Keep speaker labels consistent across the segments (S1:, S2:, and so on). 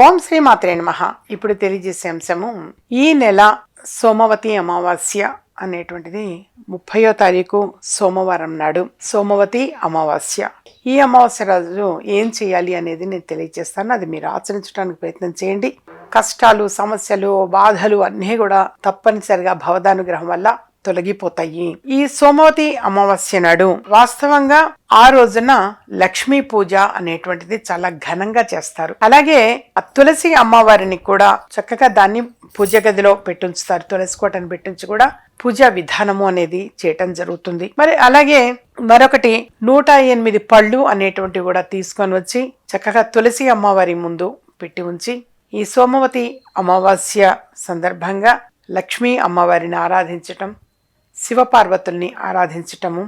S1: ఓం శ్రీ మాత్రే నమ. ఇప్పుడు తెలియజేసే అంశము ఈ నెల సోమవతి అమావాస్య అనేటువంటిది ముప్పయో తారీఖు సోమవారం నాడు సోమవతి అమావాస్య. ఈ అమావాస్య రోజు ఏం చేయాలి అనేది నేను తెలియజేస్తాను. అది మీరు ఆచరించడానికి ప్రయత్నం చేయండి. కష్టాలు సమస్యలు బాధలు అన్నీ కూడా తప్పనిసరిగా భవదానుగ్రహం వల్ల తొలగిపోతాయి. ఈ సోమవతి అమావాస్య నాడు వాస్తవంగా ఆ రోజున లక్ష్మీ పూజ అనేటువంటిది చాలా ఘనంగా చేస్తారు. అలాగే ఆ తులసి అమ్మవారిని కూడా చక్కగా దాన్ని పూజ గదిలో పెట్టుంచుతారు. తులసి కోటను పెట్టించి కూడా పూజా విధానము అనేది చేయటం జరుగుతుంది. మరి అలాగే మరొకటి నూట ఎనిమిది పళ్ళు అనేటువంటివి కూడా తీసుకొని వచ్చి చక్కగా తులసి అమ్మవారి ముందు పెట్టి ఉంచి ఈ సోమవతి అమావాస్య సందర్భంగా లక్ష్మీ అమ్మవారిని ఆరాధించటం శివపార్వతుల్ని ఆరాధించటము.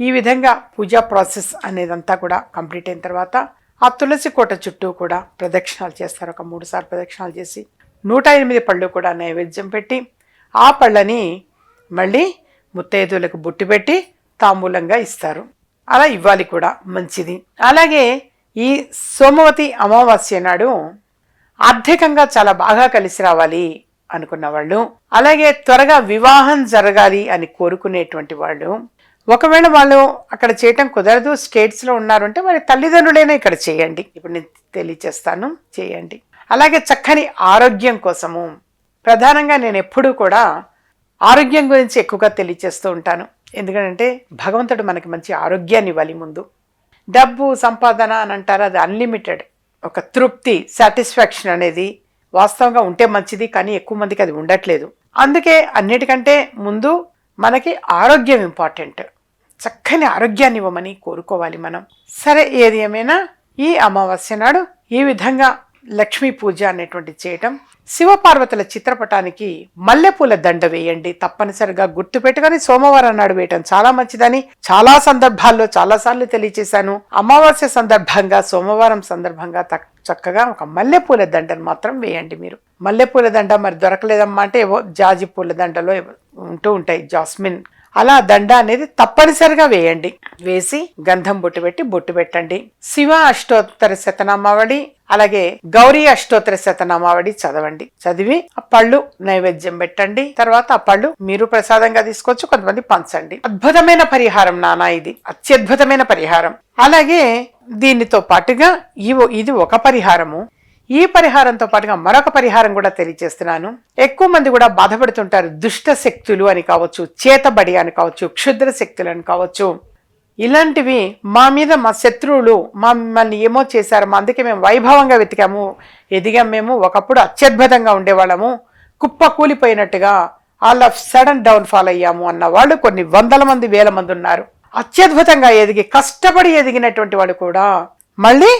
S1: ఈ విధంగా పూజా ప్రాసెస్ అనేదంతా కూడా కంప్లీట్ అయిన తర్వాత ఆ తులసి కోట చుట్టూ కూడా ప్రదక్షిణాలు చేస్తారు. ఒక మూడు సార్లు ప్రదక్షిణాలు చేసి నూట ఎనిమిది పళ్ళు కూడా నైవేద్యం పెట్టి ఆ పళ్ళని మళ్ళీ ముత్తైదువులకు బుట్టి పెట్టి తాంబూలంగా ఇస్తారు. అలా ఇవ్వాలి కూడా మంచిది. అలాగే ఈ సోమవతి అమావాస్య నాడు ఆర్థికంగా చాలా బాగా కలిసి రావాలి. అనుకున్న వాళ్ళు అలాగే త్వరగా వివాహం జరగాలి అని కోరుకునేటువంటి వాళ్ళు. ఒకవేళ వాళ్ళు అక్కడ చేయటం కుదరదు స్టేట్స్లో ఉన్నారంటే ఉన్నారు అంటే మరి తల్లిదండ్రులైనా ఇక్కడ చేయండి. ఇప్పుడు నేను తెలియచేస్తాను చేయండి. అలాగే చక్కని ఆరోగ్యం కోసము. ప్రధానంగా నేను ఎప్పుడూ కూడా ఆరోగ్యం గురించి ఎక్కువగా తెలియచేస్తూ ఉంటాను. ఎందుకంటే భగవంతుడు మనకి మంచి ఆరోగ్యాన్ని ఇవ్వాలి ముందు. డబ్బు సంపాదన అని అంటారు అది అన్లిమిటెడ్ ఒక తృప్తి సాటిస్ఫాక్షన్ అనేది వాస్తవంగా ఉంటే మంచిది కానీ ఎక్కువ మందికి అది ఉండట్లేదు. అందుకే అన్నిటికంటే ముందు మనకి ఆరోగ్యం ఇంపార్టెంట్ చక్కని ఆరోగ్యాన్ని ఇవ్వమని కోరుకోవాలి మనం. సరే ఏది ఏమైనా ఈ అమావాస్య నాడు ఈ విధంగా లక్ష్మీ పూజ అనేటువంటి చేయటం శివపార్వతుల చిత్రపటానికి మల్లెపూల దండ వేయండి. తప్పనిసరిగా గుర్తు పెట్టుకొని సోమవారం నాడు వేయటం చాలా మంచిదని చాలా సందర్భాల్లో చాలాసార్లు తెలియచేశాను. అమావాస్య సందర్భంగా సోమవారం సందర్భంగా తక్కువ చక్కగా ఒక మల్లెపూల దండను మాత్రం వేయండి మీరు. మల్లెపూల దండ మరి దొరకలేదమ్మా అంటే ఏవో జాజి పూల దండలో ఉంటూ ఉంటాయి జాస్మిన్. అలా దండ అనేది తప్పనిసరిగా వేయండి. వేసి గంధం బొట్టు పెట్టి బొట్టు పెట్టండి. శివ అష్టోత్తర శతనామావళి అలాగే గౌరీ అష్టోత్తర శతనామావళి చదవండి. చదివి ఆ పళ్ళు నైవేద్యం పెట్టండి. తర్వాత ఆ పళ్ళు మీరు ప్రసాదంగా తీసుకోవచ్చు కొంతమంది పంచండి. అద్భుతమైన పరిహారం నానా ఇది. అత్యద్భుతమైన పరిహారం. అలాగే దీనితో పాటుగా ఈ ఇది ఒక పరిహారము. ఈ పరిహారంతో పాటుగా మరొక పరిహారం కూడా తెలియజేస్తున్నాను. ఎక్కువ మంది కూడా బాధపడుతుంటారు దుష్ట శక్తులు అని కావచ్చు చేతబడి అని కావచ్చు క్షుద్ర శక్తులు అని కావచ్చు. ఇలాంటివి మా మీద మా శత్రువులు మమ్మల్ని ఏమో చేశారు. మా అందుకే మేము వైభవంగా వెతికాము. ఎదిగాం మేము. ఒకప్పుడు అత్యద్భుతంగా ఉండేవాళ్ళము. కుప్ప కూలిపోయినట్టుగా all of sudden down fall అయ్యాము అన్న వాళ్ళు కొన్ని వందల మంది వేల మంది ఉన్నారు. అత్యద్భుతంగా ఎదిగి కష్టపడి ఎదిగినటువంటి వాళ్ళు కూడా మళ్ళీ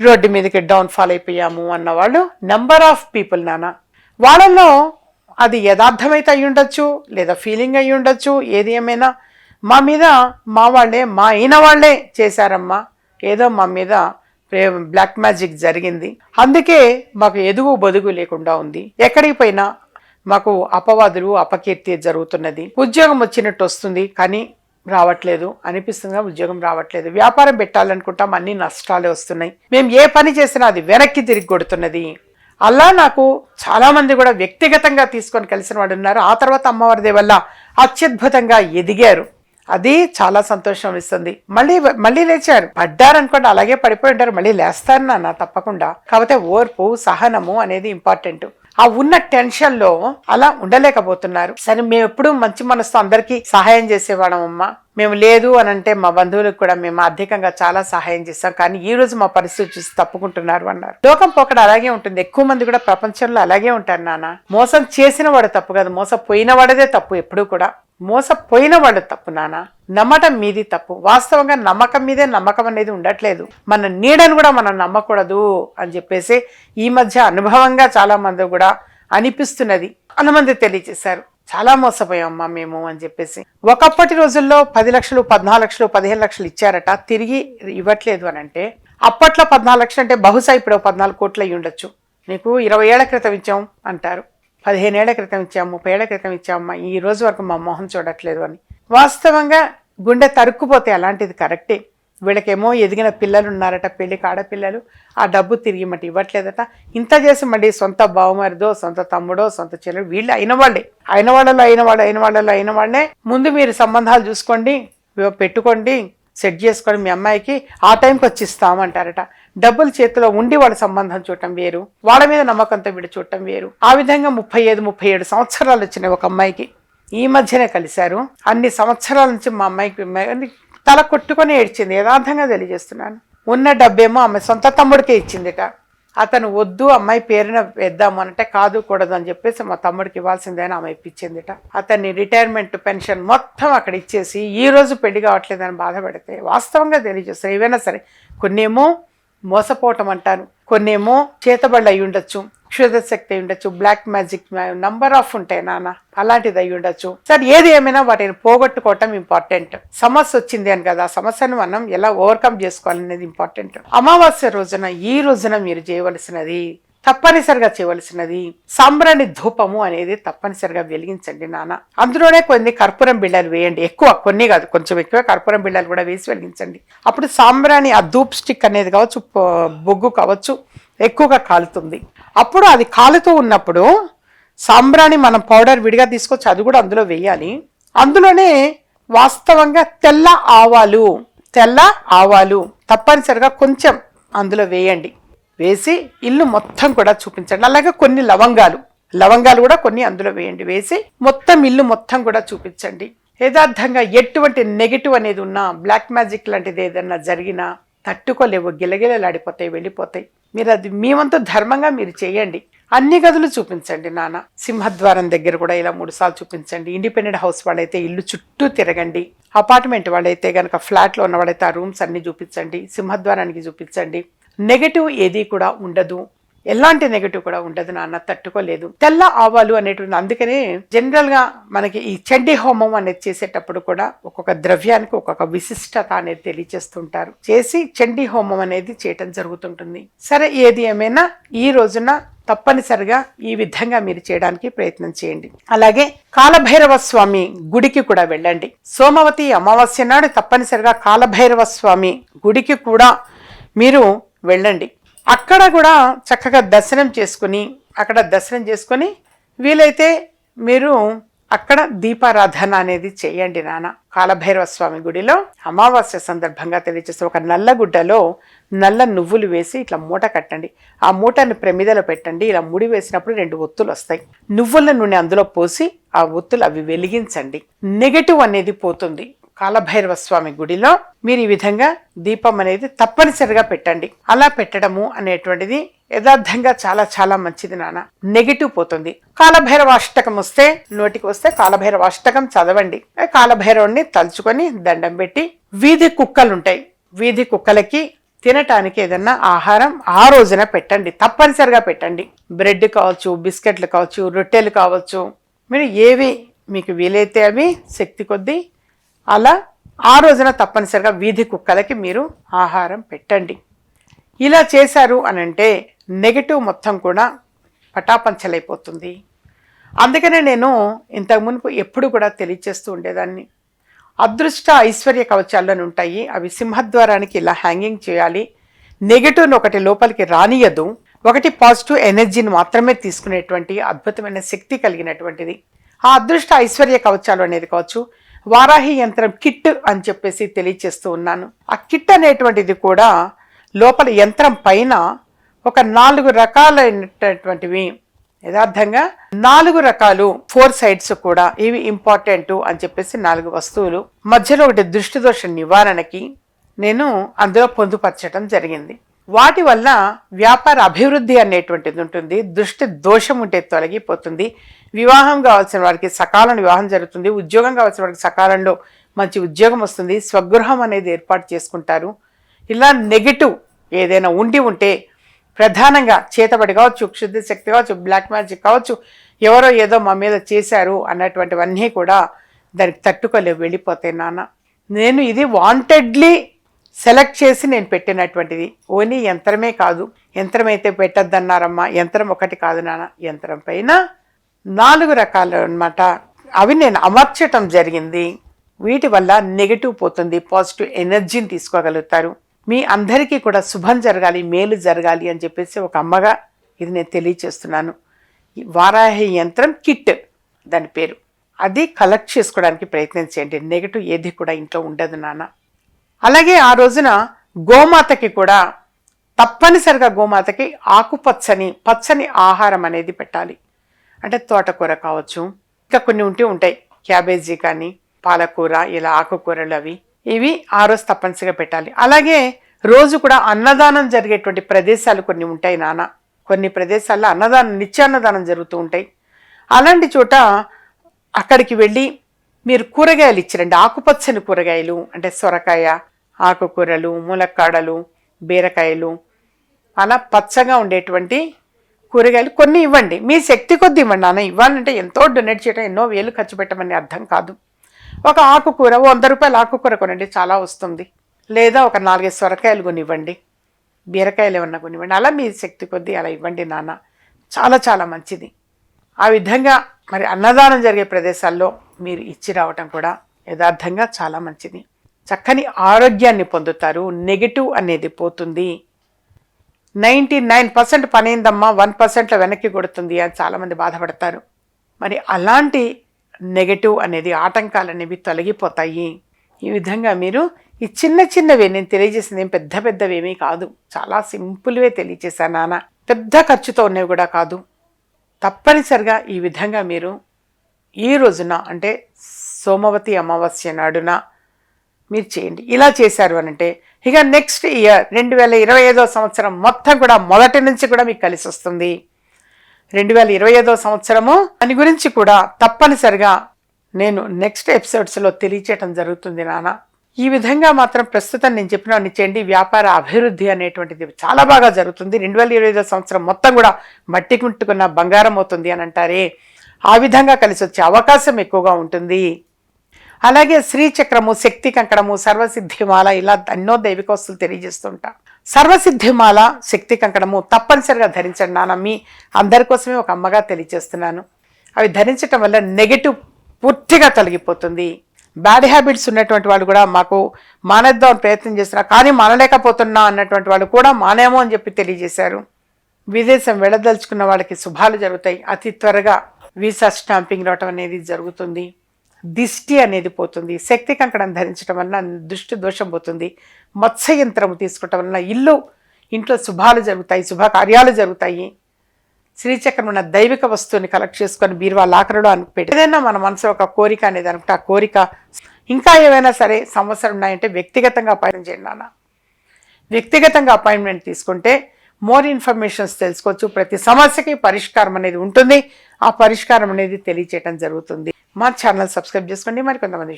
S1: రోడ్డు మీదకి డౌన్ ఫాల్ అయిపోయాము అన్న వాళ్ళు నెంబర్ ఆఫ్ పీపుల్ నాన్న. వాళ్ళల్లో అది యథార్థమైతే అయి ఉండొచ్చు లేదా ఫీలింగ్ అయి ఉండొచ్చు ఏది ఏమైనా మా మీద మా వాళ్ళే మా అయిన వాళ్ళే చేశారమ్మా. ఏదో మా మీద బ్లాక్ మ్యాజిక్ జరిగింది. అందుకే మాకు ఎదుగు బొదుగు లేకుండా ఉంది. ఎక్కడికి పోయినా మాకు అపవాదులు అపకీర్తి జరుగుతున్నది. ఉద్యోగం వచ్చినట్టు వస్తుంది కానీ రావట్లేదు. అనిపిస్తుందిగా ఉద్యోగం రావట్లేదు. వ్యాపారం పెట్టాలనుకుంటాం అన్ని నష్టాలే వస్తున్నాయి. మేము ఏ పని చేసినా అది వెనక్కి తిరిగి కొడుతున్నది. అలా నాకు చాలామంది కూడా వ్యక్తిగతంగా తీసుకొని కలిసిన వాడు ఉన్నారు. ఆ తర్వాత అమ్మవారి వల్ల అత్యద్భుతంగా ఎదిగారు. అది చాలా సంతోషం ఇస్తుంది. మళ్ళీ మళ్ళీ లేచారు. పడ్డారనుకోండి అలాగే పడిపోయి ఉంటారు. మళ్ళీ లేస్తారు నాన్న తప్పకుండా. కాకపోతే ఓర్పు సహనము అనేది ఇంపార్టెంట్ ఆ ఉన్న టెన్షన్లో అలా ఉండలేకపోతున్నారు. సరే మేము ఎప్పుడు మంచి మనసుతో అందరికీ సహాయం చేసేవాళ్ళం అమ్మా. మేము లేదు అని అంటే మా బంధువులకు కూడా మేము ఆర్థికంగా చాలా సహాయం చేస్తాం. కానీ ఈ రోజు మా పరిస్థితి చూసి తప్పుకుంటున్నారు అన్నారు. లోకం పోకడ అలాగే ఉంటుంది. ఎక్కువ మంది కూడా ప్రపంచంలో అలాగే ఉంటారు నాన్న. మోసం చేసిన వాడు తప్పు కాదు. మోసపోయిన వాడదే తప్పు ఎప్పుడూ కూడా. మోసపోయిన వాళ్ళు తప్పు నాన్న నమ్మటం మీది తప్పు. వాస్తవంగా నమ్మకం మీదే నమ్మకం అనేది ఉండట్లేదు. మన నీడను కూడా మనం నమ్మకూడదు అని చెప్పేసి ఈ మధ్య అనుభవంగా చాలా మంది కూడా అనిపిస్తున్నది. అనుమంది తెలియజేశారు. చాలా మోసపోయామమ్మా మేము అని చెప్పేసి. ఒకప్పటి రోజుల్లో పది లక్షలు పద్నాలుగు లక్షలు పదిహేను లక్షలు ఇచ్చారట. తిరిగి ఇవ్వట్లేదు అని అంటే అప్పట్లో పద్నాలుగు లక్షలు అంటే బహుశా ఇప్పుడు పద్నాలుగు కోట్లు అయ్యి ఉండొచ్చు నీకు ఇరవై ఏళ్ళ క్రితం ఇచ్చాం అంటారు. పదిహేనేళ్ళ క్రితం ఇచ్చాము ముప్పై ఏళ్ళ క్రితం ఇచ్చామమ్మా ఈ రోజు వరకు మా మొహం చూడట్లేదు అని. వాస్తవంగా గుండె తరుక్కుపోతే అలాంటిది కరెక్టే. వీళ్ళకేమో ఎదిగిన పిల్లలు ఉన్నారట పెళ్ళికి ఆడపిల్లలు ఆ డబ్బు తిరిగి మట్టి ఇవ్వట్లేదట. ఇంత చేసి మళ్ళీ సొంత బావమరిదో సొంత తమ్ముడో సొంత చెల్లెడు వీళ్ళు అయిన వాళ్ళే. అయిన వాళ్ళలో అయిన వాళ్ళు అయిన వాళ్ళలో అయిన వాళ్ళే. ముందు మీరు సంబంధాలు చూసుకోండి పెట్టుకోండి సెట్ చేసుకొని మీ అమ్మాయికి ఆ టైంకి వచ్చి ఇస్తామంటారట డబ్బులు చేతిలో ఉండి వాళ్ళ సంబంధం చూడటం వేరు వాళ్ళ మీద నమ్మకంతో వీడు చూడటం వేరు. ఆ విధంగా ముప్పై ఐదు ముప్పై ఏడు సంవత్సరాలు వచ్చినాయి ఒక అమ్మాయికి. ఈ మధ్యనే కలిశారు. అన్ని సంవత్సరాల నుంచి మా అమ్మాయికి తల కొట్టుకొని ఏడ్చింది. యథార్థంగా తెలియజేస్తున్నాను. ఉన్న డబ్బేమో ఆమె సొంత తమ్ముడికే ఇచ్చిందిట. అతను వద్దు అమ్మాయి పేరున వేద్దాము అంటే కాదు కూడదు అని చెప్పేసి మా తమ్ముడికి ఇవ్వాల్సిందని ఆమె ఇప్పించిందిట. అతన్ని రిటైర్మెంట్ పెన్షన్ మొత్తం అక్కడ ఇచ్చేసి ఈ రోజు పెళ్ళి కావట్లేదని బాధపడితే వాస్తవంగా తెలియజేస్తారు. ఏవైనా సరే కొన్నేమో మోసపోవటం అంటాను కొన్నేమో చేతబళ్ళు అయి ఉండొచ్చు శక్తి అయి ఉండొచ్చు బ్లాక్ మ్యాజిక్ నంబర్ ఆఫ్ ఉంటాయి నాన్న. అలాంటిది అయి ఉండొచ్చు. సరే ఏది ఏమైనా వాటిని పోగొట్టుకోవటం ఇంపార్టెంట్ సమస్య వచ్చింది అని కదా ఆ సమస్యను మనం ఎలా ఓవర్కమ్ చేసుకోవాలనేది ఇంపార్టెంట్ అమావాస్య రోజున ఈ రోజున మీరు చేయవలసినది తప్పనిసరిగా చేయవలసినది సాంబ్రాణి ధూపము అనేది తప్పనిసరిగా వెలిగించండి నాన్న. అందులోనే కొన్ని కర్పూరం బిళ్ళలు వేయండి. ఎక్కువ కొన్ని కాదు కొంచెం ఎక్కువ కర్పూరం బిళ్ళలు కూడా వేసి వెలిగించండి. అప్పుడు సాంబ్రాణి ఆ ధూప్ స్టిక్ అనేది కావచ్చు బొగ్గు కావచ్చు ఎక్కువగా కాలుతుంది. అప్పుడు అది కాలుతూ ఉన్నప్పుడు సాంబ్రాణి మనం పౌడర్ విడిగా తీసుకొచ్చి అది కూడా అందులో వేయాలి. అందులోనే వాస్తవంగా తెల్ల ఆవాలు తెల్ల ఆవాలు తప్పనిసరిగా కొంచెం అందులో వేయండి. వేసి ఇల్లు మొత్తం కూడా చూపించండి. అలాగే కొన్ని లవంగాలు లవంగాలు కూడా కొన్ని అందులో వేయండి. వేసి మొత్తం ఇల్లు మొత్తం కూడా చూపించండి. యథార్థంగా ఎటువంటి నెగిటివ్ అనేది ఉన్నా బ్లాక్ మ్యాజిక్ లాంటిది ఏదన్నా జరిగినా తట్టుకోలేవు గిలగిలలాడిపోతాయి వెళ్ళిపోతాయి. మీరు అది మీ వంతు ధర్మంగా మీరు చేయండి. అన్ని గదులు చూపించండి నాన్న. సింహద్వారం దగ్గర కూడా ఇలా మూడు సార్లు చూపించండి. ఇండిపెండెంట్ హౌస్ వాళ్ళైతే ఇల్లు చుట్టూ తిరగండి. అపార్ట్మెంట్ వాళ్ళైతే కనుక ఫ్లాట్లో ఉన్న వాళ్ళైతే ఆ రూమ్స్ అన్ని చూపించండి. సింహద్వారానికి చూపించండి. నెగటివ్ ఏది కూడా ఉండదు. ఎలాంటి నెగటివ్ కూడా ఉండదు నాన్న తట్టుకోలేదు. తెల్ల ఆవాలు అనేటువంటి అందుకనే జనరల్గా మనకి ఈ చండి హోమం అనేది చేసేటప్పుడు కూడా ఒక్కొక్క ద్రవ్యానికి ఒక్కొక్క విశిష్టత అనేది తెలియజేస్తుంటారు. చేసి చండి హోమం అనేది చేయటం జరుగుతుంటుంది. సరే ఏది ఏమైనా ఈ రోజున తప్పనిసరిగా ఈ విధంగా మీరు చేయడానికి ప్రయత్నం చేయండి. అలాగే కాలభైరవ స్వామి గుడికి కూడా వెళ్ళండి. సోమవతి అమావాస్య నాడు తప్పనిసరిగా కాలభైరవ స్వామి గుడికి కూడా మీరు వెళ్ళండి. అక్కడ కూడా చక్కగా దర్శనం చేసుకుని అక్కడ దర్శనం చేసుకొని వీలైతే మీరు అక్కడ దీపారాధన అనేది చేయండి నాన్న. కాలభైరవ స్వామి గుడిలో అమావాస్య సందర్భంగా తెలియజేస్తే ఒక నల్ల గుడ్డలో నల్ల నువ్వులు వేసి ఇట్లా మూట కట్టండి. ఆ మూటని ప్రమిదలో పెట్టండి. ఇలా ముడి వేసినప్పుడు రెండు ఒత్తులు వస్తాయి. నువ్వుల నూనె అందులో పోసి ఆ ఒత్తులు అవి వెలిగించండి. నెగటివ్ అనేది పోతుంది. కాలభైరవ స్వామి గుడిలో మీరు ఈ విధంగా దీపం అనేది తప్పనిసరిగా పెట్టండి. అలా పెట్టడము అనేటువంటిది యథార్థంగా చాలా చాలా మంచిది నాన్న. నెగిటివ్ పోతుంది. కాలభైరవ అష్టకం వస్తే నోటికి వస్తే కాలభైరవ అష్టకం చదవండి కాలభైరవుణ్ణి తలుచుకొని దండం పెట్టి వీధి కుక్కలు ఉంటాయి వీధి కుక్కలకి తినటానికి ఏదన్నా ఆహారం ఆ రోజున పెట్టండి. తప్పనిసరిగా పెట్టండి. బ్రెడ్ కావచ్చు బిస్కెట్లు కావచ్చు రొట్టెలు కావచ్చు. మీరు ఏవి మీకు వీలైతే అవి శక్తి కొద్దీ అలా ఆ రోజున తప్పనిసరిగా వీధి కుక్కలకి మీరు ఆహారం పెట్టండి. ఇలా చేశారు అని అంటే నెగటివ్ మొత్తం కూడా పటాపంచలైపోతుంది. అందుకనే నేను ఇంతకు మునుపు ఎప్పుడు కూడా తెలియచేస్తూ ఉండేదాన్ని. అదృష్ట ఐశ్వర్య కవచాలని ఉంటాయి అవి సింహద్వారానికి ఇలా హ్యాంగింగ్ చేయాలి. నెగటివ్ని ఒకటి లోపలికి రానియదు. ఒకటి పాజిటివ్ ఎనర్జీని మాత్రమే తీసుకునేటువంటి అద్భుతమైన శక్తి కలిగినటువంటిది. ఆ అదృష్ట ఐశ్వర్య కవచాలు అనేది కావచ్చు వారాహి యంత్రం కిట్ అని చెప్పేసి తెలియచేస్తూ ఉన్నాను. ఆ కిట్ అనేటువంటిది కూడా లోపల యంత్రం పైన ఒక నాలుగు రకాలైనటువంటివి. యథార్థంగా నాలుగు రకాలు ఫోర్ సైడ్స్ కూడా ఇవి ఇంపార్టెంట్ అని చెప్పేసి నాలుగు వస్తువులు. మధ్యలో ఒకటి దృష్టి దోష నివారణకి నేను అందులో పొందుపరచడం జరిగింది. వాటి వల్ల వ్యాపార అభివృద్ధి అనేటువంటిది ఉంటుంది దృష్టి దోషం ఉంటే తొలగిపోతుంది. వివాహం కావాల్సిన వారికి సకాలం వివాహం జరుగుతుంది ఉద్యోగం కావాల్సిన వారికి సకాలంలో మంచి ఉద్యోగం వస్తుంది స్వగృహం అనేది ఏర్పాటు చేసుకుంటారు. ఇలా నెగిటివ్ ఏదైనా ఉండి ఉంటే ప్రధానంగా చేతబడి కావచ్చు క్షుద్ధ శక్తి కావచ్చు బ్లాక్ మ్యాజిక్ కావచ్చు ఎవరో ఏదో మా మీద చేశారు అన్నటువంటివన్నీ కూడా దానికి తట్టుకోలేవు వెళ్ళిపోతాయి నాన్న. నేను ఇది వాంటెడ్లీ సెలెక్ట్ చేసి నేను పెట్టినటువంటిది. ఓన్లీ యంత్రమే కాదు. యంత్రం అయితే పెట్టద్దన్నారమ్మా. యంత్రం ఒకటి కాదు నాన్న. యంత్రం పైన నాలుగు రకాలు అన్నమాట అవి నేను అమర్చటం జరిగింది. వీటి వల్ల నెగటివ్ పోతుంది. పాజిటివ్ ఎనర్జీని తీసుకోగలుగుతారు. మీ అందరికీ కూడా శుభం జరగాలి మేలు జరగాలి అని చెప్పేసి ఒక అమ్మగా ఇది నేను తెలియచేస్తున్నాను. వారాహి యంత్రం కిట్ దాని పేరు. అది కలెక్ట్ చేసుకోవడానికి ప్రయత్నం చేయండి. నెగిటివ్ ఏది కూడా ఇంట్లో ఉండదు నాన్న. అలాగే ఆ రోజున గోమాతకి కూడా తప్పనిసరిగా గోమాతకి ఆకుపచ్చని పచ్చని ఆహారం అనేది పెట్టాలి. అంటే తోటకూర కావచ్చు ఇంకా కొన్ని ఉంటే ఉంటాయి. క్యాబేజీ కానీ పాలకూర ఇలా ఆకుకూరలు అవి. ఇవి ఆ రోజు తప్పనిసరిగా పెట్టాలి. అలాగే రోజు కూడా అన్నదానం జరిగేటువంటి ప్రదేశాలు కొన్ని ఉంటాయి నాన్న. కొన్ని ప్రదేశాల్లో అన్నదానం నిత్యాన్నదానం జరుగుతూ ఉంటాయి. అలాంటి చోట అక్కడికి వెళ్ళి మీరు కూరగాయలు ఇచ్చిరండి. ఆకుపచ్చని కూరగాయలు అంటే సొరకాయ ఆకుకూరలు ములక్కాడలు బీరకాయలు అలా పచ్చగా ఉండేటువంటి కూరగాయలు కొన్ని ఇవ్వండి. మీ శక్తి కొద్ది ఇవ్వండి. నాన్న ఇవ్వాలంటే ఎంతో డొనేట్ చేయడం ఎన్నో వేలు ఖర్చు పెట్టమని అర్థం కాదు. ఒక ఆకుకూర వంద రూపాయల ఆకుకూర కొనండి చాలా వస్తుంది. లేదా ఒక నాలుగైదు సొరకాయలు కొనివ్వండి. బీరకాయలు ఏమన్నా కొనివ్వండి. అలా మీ శక్తి కొద్ది అలా ఇవ్వండి నాన్న. చాలా చాలా మంచిది. ఆ విధంగా మరి అన్నదానం జరిగే ప్రదేశాల్లో మీరు ఇచ్చి రావటం కూడా యథార్థంగా చాలా మంచిది. చక్కని ఆరోగ్యాన్ని పొందుతారు. నెగిటివ్ అనేది పోతుంది. నైంటీ నైన్ పర్సెంట్ పనైందమ్మా వన్ పర్సెంట్లో వెనక్కి కొడుతుంది అని చాలామంది బాధపడతారు. మరి అలాంటి నెగటివ్ అనేది ఆటంకాలు అనేవి తొలగిపోతాయి. ఈ విధంగా మీరు ఈ చిన్న చిన్నవి నేను తెలియజేసింది ఏం పెద్ద పెద్దవేమీ కాదు. చాలా సింపుల్వే తెలియజేశాను నాన్న. పెద్ద ఖర్చుతో ఉన్నవి కూడా కాదు. తప్పనిసరిగా ఈ విధంగా మీరు ఈ రోజున అంటే సోమవతి అమావాస్య నాడున మీరు చేయండి. ఇలా చేశారు అని అంటే ఇక నెక్స్ట్ ఇయర్ రెండు వేల ఇరవై ఐదో సంవత్సరం మొత్తం కూడా మొదటి నుంచి కూడా మీకు కలిసి వస్తుంది. రెండు వేల ఇరవై ఐదో సంవత్సరము దాని గురించి కూడా తప్పనిసరిగా నేను నెక్స్ట్ ఎపిసోడ్స్లో తెలియచేయటం జరుగుతుంది నాన్న. ఈ విధంగా మాత్రం ప్రస్తుతం నేను చెప్పిన చేయండి. వ్యాపార అభివృద్ధి అనేటువంటిది చాలా బాగా జరుగుతుంది. రెండు వేల ఇరవై ఐదో సంవత్సరం మొత్తం కూడా మట్టి కుంటుకున్న బంగారం అవుతుంది అని అంటారే. ఆ విధంగా కలిసి వచ్చే అవకాశం ఎక్కువగా ఉంటుంది. అలాగే శ్రీచక్రము శక్తి కంకణము సర్వసిద్ధిమాల ఇలా ఎన్నో దైవిక వస్తువులు తెలియజేస్తుంటా. సర్వసిద్ధిమాల శక్తి కంకణము తప్పనిసరిగా ధరించండి నాన్న మీ అందరి కోసమే ఒక అమ్మగా తెలియజేస్తున్నాను. అవి ధరించటం వల్ల నెగటివ్ పూర్తిగా తొలగిపోతుంది. బ్యాడ్ హ్యాబిట్స్ ఉన్నటువంటి వాళ్ళు కూడా మాకు మానేద్దామని ప్రయత్నం చేస్తున్నారు కానీ మానలేకపోతున్నా అన్నటువంటి వాళ్ళు కూడా మానేమో అని చెప్పి తెలియజేశారు. విదేశం వెళ్ళదలుచుకున్న వాళ్ళకి శుభాలు జరుగుతాయి. అతి త్వరగా వీసా స్టాంపింగ్ రావటం అనేది జరుగుతుంది. దిష్టి అనేది పోతుంది. శక్తి కంకణం ధరించడం వలన దృష్టి దోషం పోతుంది. మత్స్య యంత్రం తీసుకోవటం వలన ఇల్లు ఇంట్లో శుభాలు జరుగుతాయి శుభకార్యాలు జరుగుతాయి. శ్రీచక్రం ఉన్న దైవిక వస్తువుని కలెక్ట్ చేసుకొని బీరువా లాకరులో అనిపెట్టి ఏదైనా మన మనసు ఒక కోరిక అనేది అనుకుంటే ఆ కోరిక ఇంకా ఏవైనా సరే సమస్యలు ఉన్నాయంటే వ్యక్తిగతంగా అపాయింట్మెంట్ చేయండి నాన్న. వ్యక్తిగతంగా అపాయింట్మెంట్ తీసుకుంటే మోర్ ఇన్ఫర్మేషన్స్ తెలుసుకోవచ్చు. ప్రతి సమస్యకి పరిష్కారం అనేది ఉంటుంది. ఆ పరిష్కారం అనేది తెలియచేయడం జరుగుతుంది. మా ఛానల్ సబ్స్క్రైబ్ చేసుకోండి. మరి కొంతమంది